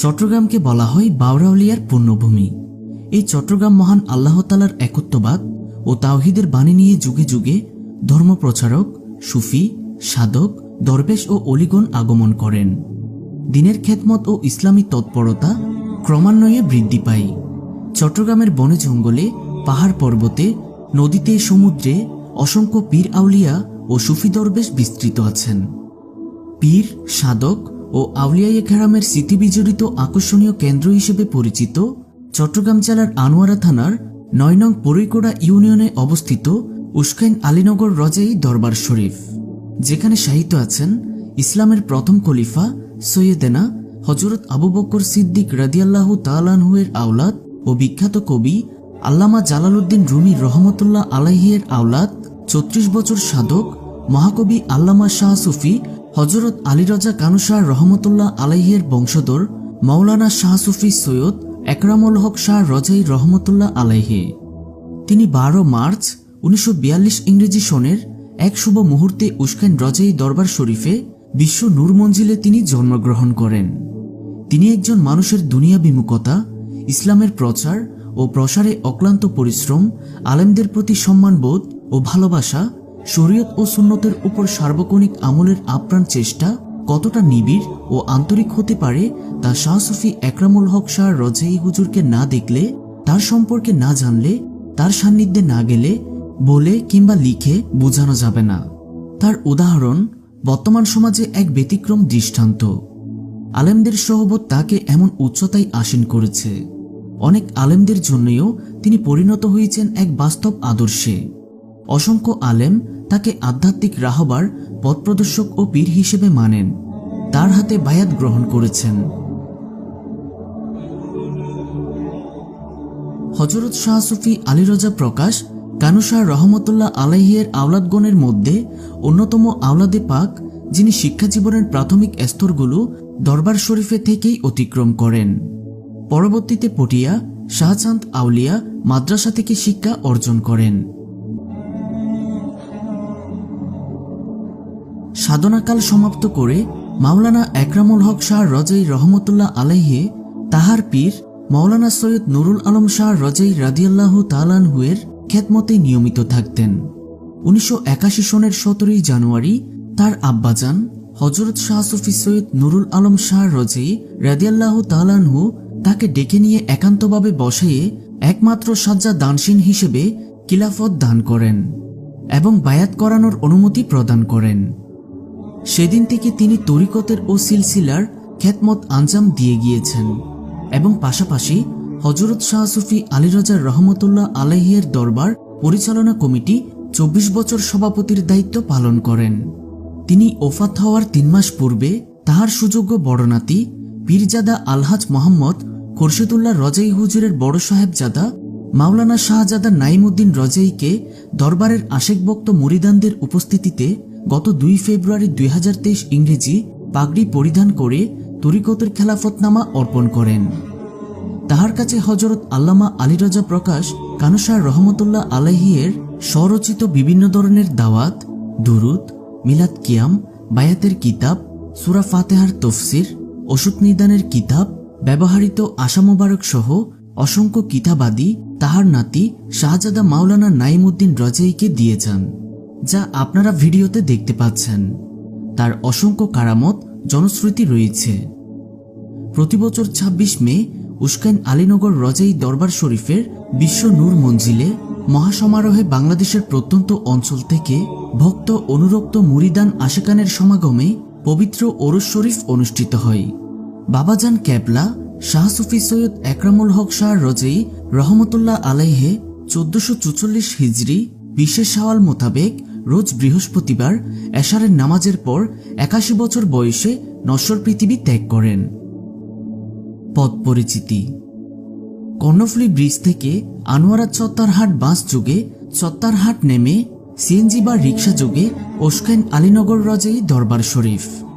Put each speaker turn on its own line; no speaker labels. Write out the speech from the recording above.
চট্টগ্রামকে বলা হয় বাউরাউলিয়ার পুণ্যভূমি এই চট্টগ্রাম মহান আল্লাহ তালার একত্ববাদ ও তাওহিদের বাণী নিয়ে যুগে যুগে ধর্মপ্রচারক, সুফি, সাধক, দরবেশ ও অলিগণ আগমন করেন। দিনের খেদমত ও ইসলামী তৎপরতা ক্রমান্বয়ে বৃদ্ধি পায়। চট্টগ্রামের বনে জঙ্গলে, পাহাড় পর্বতে, নদীতে, সমুদ্রে অসংখ্য পীর আউলিয়া ও সুফি দরবেশ বিস্তৃত আছেন। পীর, সাধক ও আউলিয়ায়ে খেরামের স্মৃতিবিজড়িত আকর্ষণীয় কেন্দ্র হিসেবে পরিচিত চট্টগ্রাম জেলার আনোয়ারা থানার নয় নং পরৈকোড়া ইউনিয়নে অবস্থিত উস্কাইন আলীনগর রজাই দরবার শরীফ, যেখানে সাহিত্য আছেন ইসলামের প্রথম খলিফা সৈয়দেনা হজরত আবু বকর সিদ্দিক রাদিয়াল্লাহু তালানহুয়ের আওলাদ ও বিখ্যাত কবি আল্লামা জালালউদ্দিন রুমি রহমতুল্লাহ আলাহিয়ের আওলাদ, চৌত্রিশ বছর সাধক, মহাকবি আল্লামা শাহ সুফি হজরত আলী রাজা কানুশাহ রহমতুল্লাহ আলাইহের বংশধর মৌলানা শাহ সুফি সৈয়দ একরামুল হক শাহ রজাই রহমতুল্লাহ আলাইহে। তিনি বারো মার্চ উনিশশো বিয়াল্লিশ ইংরেজি সনের এক শুভ মুহূর্তে উস্কান রজাই দরবার শরীফে বিশ্ব নূর মঞ্জিলে তিনি জন্মগ্রহণ করেন। তিনি একজন মানুষের দুনিয়া বিমুখতা ইসলামের প্রচার ও প্রসারে অক্লান্ত পরিশ্রম, আলেমদের প্রতি সম্মানবোধ ও ভালোবাসা শরীয়ত ও সুন্নতের উপর সার্বক্ষণিক আমলের আপ্রাণ চেষ্টা কতটা নিবিড় ও আন্তরিক হতে পারে তা শাহ সুফি একরামুল হক শাহ রজাই হুজুরকে না দেখলে, তার সম্পর্কে না জানলে, তার সান্নিধ্যে না গেলে, বলে কিংবা লিখে বোঝানো যাবে না। তার উদাহরণ, বর্তমান সমাজে এক ব্যতিক্রম দৃষ্টান্ত। আলেমদের সহবত তাকে এমন উচ্চতায় আসীন করেছে। অনেক আলেমদের জন্যও তিনি পরিণত হয়েছেন এক বাস্তব আদর্শে। অসংখ্য আলেম তাকে আধ্যাত্মিক রাহবার, পথপ্রদর্শক ও পীর হিসেবে মানেন। তার হাতে বায়াত গ্রহণ করেছেন। হজরত শাহ সুফি আলী রজা প্রকাশ কানুশাহ রহমতুল্লাহ আলাইহিয়ের আওলাদগণের মধ্যে অন্যতম আওলাদে পাক, যিনি শিক্ষা জীবনের প্রাথমিক স্তরগুলো দরবার শরীফে থেকেই অতিক্রম করেন। পরবর্তীতে পটিয়া, শাহচাঁদ আউলিয়া মাদ্রাসা থেকে শিক্ষা অর্জন করেন। সাধনাকাল সমাপ্ত করে মাওলানা একরামুল হক শাহ রজাই রহমতুল্লাহ আলাইহে, তাহার পীর মাওলানা সৈয়দ নুরুল আলম শাহ রজাই রাদিয়াল্লাহু তালানহুয়ের খ্যাতমতে নিয়মিত থাকতেন। উনিশশো একাশি সনের সতেরোই জানুয়ারি তার আব্বাজান হজরত শাহ সুফি সৈয়দ নুরুল আলম শাহ রজাই রাদিয়াল্লাহু তালানহু তাকে ডেকে নিয়ে একান্তভাবে বসাইয়ে একমাত্র সাজ্জা দানসীন হিসেবে কিলাফত দান করেন এবং বায়াত করানোর অনুমতি প্রদান করেন। সেদিন থেকে তিনি তরিকতের ও সিলসিলার খ্যাতমত আঞ্জাম দিয়ে গিয়েছেন এবং পাশাপাশি হজরত শাহ সুফি আলীরাজার রহমতুল্লাহ আলাহিয়ের দরবার পরিচালনা কমিটি চব্বিশ বছর সভাপতির দায়িত্ব পালন করেন। তিনি ওফাত হওয়ার তিন মাস পূর্বে তাহার সুযোগ্য বড়নাতি পীরজাদা আলহাজ মোহাম্মদ খোরশেদুল্লাহ রজাই হুজুরের বড় সাহেবজাদা মাওলানা শাহজাদা নাইমুদ্দিন রজাইকে দরবারের আশেকবক্ত মুরিদানদের উপস্থিতিতে গত দুই ফেব্রুয়ারি দুই হাজার তেইশ ইংরেজি পাগড়ি পরিধান করে তরিকতের খেলাফতনামা অর্পণ করেন। তাহার কাছে হজরত আল্লামা আলীরাজা প্রকাশ কানুসার রহমতুল্লাহ আলাহিয়ের স্বরচিত বিভিন্ন ধরনের দাওয়াত, দুরুদ, মিলাদ কিয়াম, বায়াতের কিতাব, সুরা ফাতেহার তফসির অসুখ নিদানের কিতাব ব্যবহৃত আশা মোবারক সহ অসংখ্য কিতাবাদি তাহার নাতি শাহজাদা মাওলানা নাইমুদ্দিন রজাইকে দিয়ে যান। যা আপনারা ভিডিওতে দেখতে পাচ্ছেন। তার অসংখ্য কারামত, জনশ্রুতি রয়েছে। প্রতিবছর ২৬ মে, উস্কাইন আলীনগর রজাই দরবার শরীফের বিশ্ব নূর মঞ্জিলে মহাসমারোহে বাংলাদেশের প্রত্যন্ত অঞ্চল থেকে ভক্ত অনুরক্ত মুরিদান আশেকানের সমাগমে পবিত্র ওরস শরীফ অনুষ্ঠিত হয়। বাবাজান ক্যাবলা, শাহ সুফি সৈয়দ একরামুল হক শাহ রজাই রহমতুল্লাহ আলাইহে চোদ্দশো চুচল্লিশ হিজড়ি বিশেষ সাওয়াল মোতাবেক রোজ বৃহস্পতিবার এশারের নামাজের পর একাশি বছর বয়সে নশ্বর পৃথিবী ত্যাগ করেন। পদ পরিচিতি। কর্ণফুলি ব্রিজ থেকে আনোয়ারা চত্তারহাট বাস যোগে চত্তারহাট নেমে সিএনজি বা রিক্সা যোগে ওস্কাইন আলীনগর রজেই দরবার শরীফ।